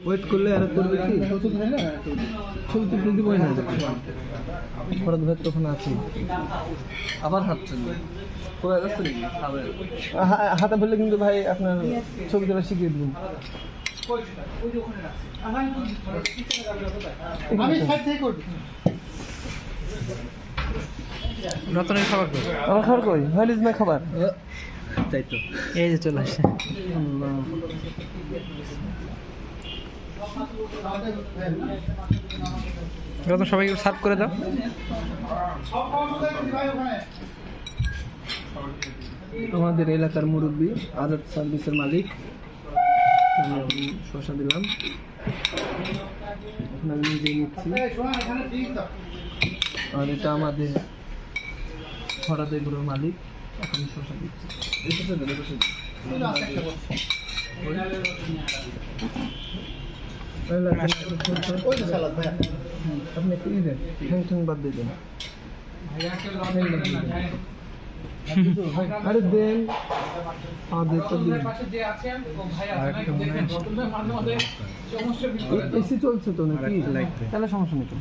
Wait করলে আর করবে কি? ছবি তুলতে দিবই না ফরাদ ভাই তখন আছি আবার হাঁটছেন হাতে বললে কিন্তু ভাই আপনার ছবি তোলা শিখিয়ে সাইড রতনের খাবার কই? আমার খাবার কই? ইজ মাই খাবার। তাই তো। এই যে চলে আসছে রতন সবাইকে সার্ভ করে দাও। আমাদের এলাকার মুরব্বী আজাদ সার্ভিসের মালিক। শসা দিলাম। আমি নিচ্ছি। আর এটা আমাদের হঠাৎ এগুলোর মালিক। এখন শসা দিচ্ছি। আপনি একটু ই দেন ঠ্যাং বাদ দিয়ে দেন আরে এসি চলছে তো নাকি তাহলে সমস্যা নেই তো